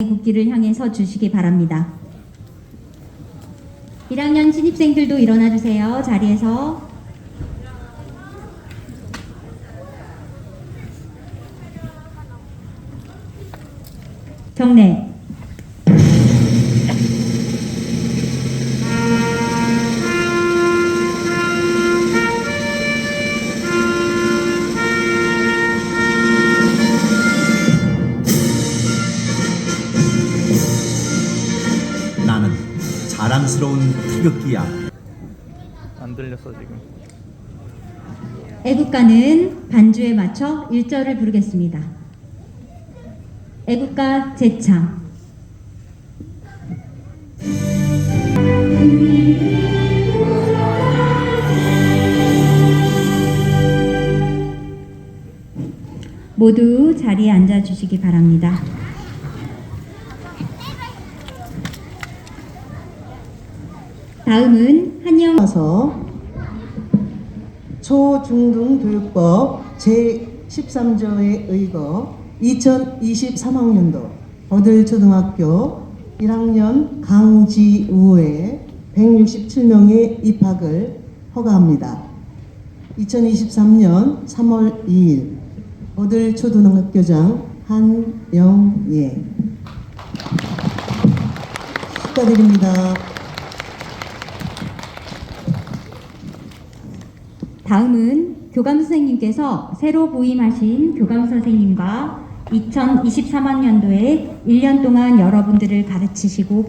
국기를 향해 서 주시기 바랍니다. 1학년 신입생들도 일어나 주세요. 자리에서. 경례. 자랑스러운 태극기야. 안 들렸어 지금. 애국가는 반주에 맞춰 1절을 부르겠습니다. 애국가 제창. 모두 자리에 앉아 주시기 바랍니다. 다음은 한영 따라서 초중등 교육법 제13조에 의거 2023학년도 버들초등학교 1학년 강지우의 167명의 입학을 허가합니다. 2023년 3월 2일 버들초등학교장 한영예 축하드립니다. 다음은 교감 선생님께서 새로 부임하신 교감 선생님과 2023학년도에 1년 동안 여러분들을 가르치시고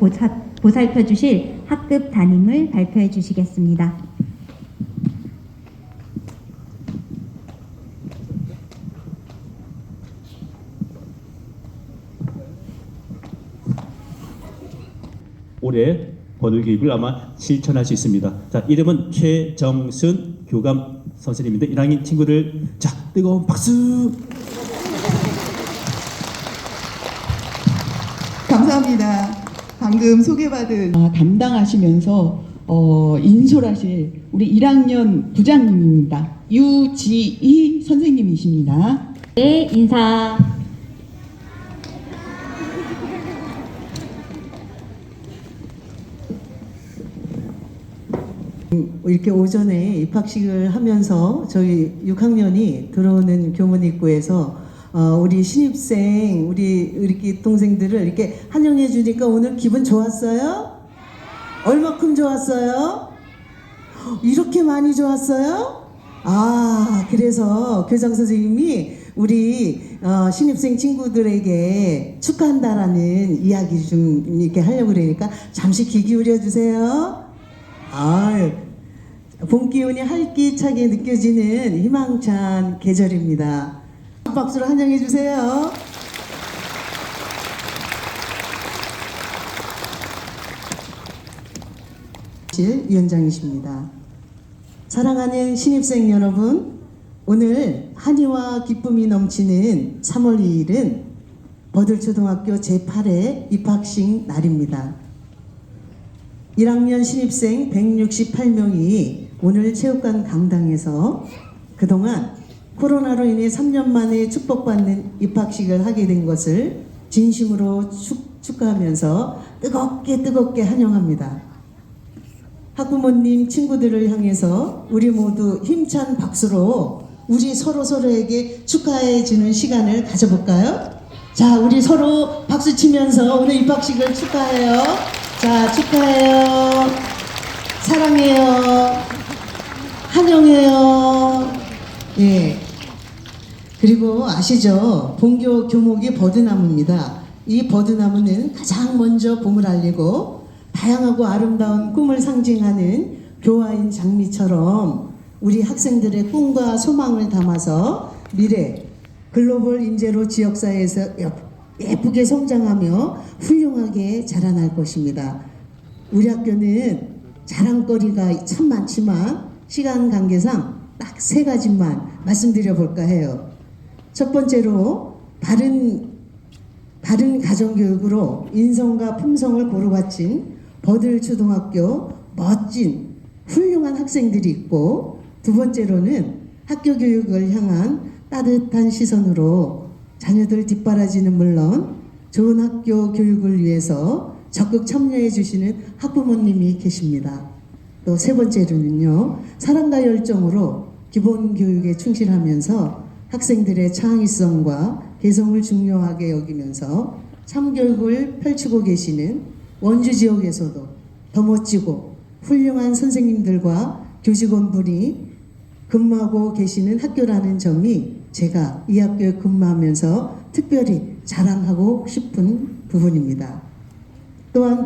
보살펴 주실 학급 담임을 발표해 주시겠습니다. 올해 버들 교육을 아마 실천할 수 있습니다. 자, 이름은 최정순 교감 선생님인데 1학년 친구들 자, 뜨거운 박수. 감사합니다. 방금 소개받은 아, 담당하시면서 어, 인솔하실 우리 1학년 부장님입니다. 유지희 선생님이십니다. 네, 인사. 이렇게 오전에 입학식을 하면서 저희 6학년이 들어오는 교문 입구에서 어, 우리 신입생 우리 이렇게 동생들을 이렇게 환영해 주니까 오늘 기분 좋았어요? 얼마큼 좋았어요? 이렇게 많이 좋았어요? 아 그래서 교장 선생님이 우리 어, 신입생 친구들에게 축하한다라는 이야기 좀 이렇게 하려고 그러니까 잠시 귀 기울여 주세요. 아, 봄 기운이 활기차게 느껴지는 희망찬 계절입니다. 박수로 환영해 주세요. 실 위원장이십니다. 사랑하는 신입생 여러분, 오늘 한이와 기쁨이 넘치는 3월 2일은 버들초등학교 제8회 입학식 날입니다. 1학년 신입생 168명이 오늘 체육관 강당에서 그동안 코로나로 인해 3년 만에 축복받는 입학식을 하게 된 것을 진심으로 축, 축하하면서 뜨겁게 뜨겁게 환영합니다. 학부모님, 친구들을 향해서 우리 모두 힘찬 박수로 우리 서로 서로에게 축하해 주는 시간을 가져볼까요? 자, 우리 서로 박수 치면서 오늘 입학식을 축하해요. 자, 축하해요. 사랑해요. 환영해요. 예. 그리고 아시죠? 본교 교목이 버드나무입니다. 이 버드나무는 가장 먼저 봄을 알리고 다양하고 아름다운 꿈을 상징하는 교화인 장미처럼 우리 학생들의 꿈과 소망을 담아서 미래 글로벌 인재로 지역사회에서 예쁘게 성장하며 훌륭하게 자라날 것입니다. 우리 학교는 자랑거리가 참 많지만 시간 관계상 딱 세 가지만 말씀드려 볼까 해요. 첫 번째로 바른 바른 가정 교육으로 인성과 품성을 고루 갖춘 버들 초등학교 멋진 훌륭한 학생들이 있고 두 번째로는 학교 교육을 향한 따뜻한 시선으로 자녀들 뒷바라지는 물론 좋은 학교 교육을 위해서 적극 참여해 주시는 학부모님이 계십니다. 또 세 번째로는요, 사랑과 열정으로 기본 교육에 충실하면서 학생들의 창의성과 개성을 중요하게 여기면서 참교육을 펼치고 계시는 원주 지역에서도 더 멋지고 훌륭한 선생님들과 교직원분이 근무하고 계시는 학교라는 점이 제가 이 학교에 근무하면서 특별히 자랑하고 싶은 부분입니다. 또한